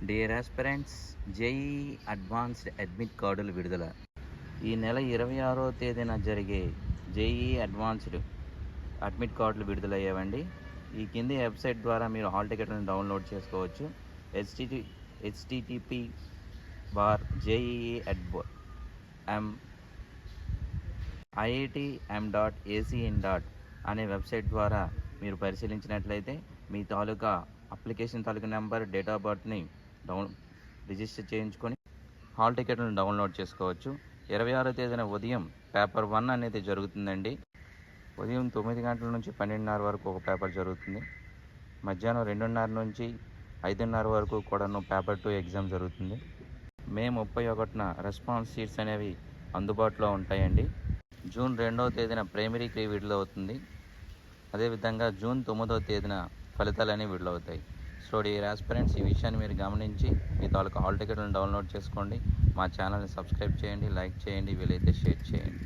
Dear aspirants JEE advanced admit కార్డులు విడుదల. ఈ నెల ఇరవై ఆరో తేదీన జరిగే జేఈ అడ్వాన్స్డ్ అడ్మిట్ కార్డులు విడుదలయ్యేవండి. ఈ కింది వెబ్సైట్ ద్వారా మీరు హాల్ టికెట్లను డౌన్లోడ్ చేసుకోవచ్చు. HTT HTTP bar JEE అడ్బో M IIT M dot AC in dot అనే వెబ్సైట్ ద్వారా మీరు పరిశీలించినట్లయితే మీ తాలూకా అప్లికేషన్ తాలూకా నెంబర్ డేట్ ఆఫ్ బర్త్ని డౌన్ రిజిస్టర్ చేయించుకొని హాల్ టికెట్లను డౌన్లోడ్ చేసుకోవచ్చు. ఇరవై ఆరో తేదీన ఉదయం పేపర్ వన్ అనేది జరుగుతుందండి. ఉదయం తొమ్మిది గంటల నుంచి పన్నెండున్నర వరకు ఒక పేపర్ జరుగుతుంది. మధ్యాహ్నం రెండున్నర నుంచి ఐదున్నర వరకు కూడాను పేపర్ టూ ఎగ్జామ్ జరుగుతుంది. మే ముప్పై ఒకటిన రెస్పాన్స్ షీట్స్ అనేవి అందుబాటులో ఉంటాయండి. జూన్ రెండవ తేదీన ప్రైమరీ కీ విడుదలవుతుంది. అదేవిధంగా జూన్ తొమ్మిదవ తేదీన ఫలితాలు అనేవి విడుదలవుతాయి. సో ఈ ఆస్పిరెంట్స్ ఈ విషయాన్ని మీరు గమనించి మీ తాలూకా హాల్ టికెట్లను డౌన్లోడ్ చేసుకోండి. మా ఛానల్ని సబ్స్క్రైబ్ చేయండి లైక్ చేయండి వీలైతే షేర్ చేయండి.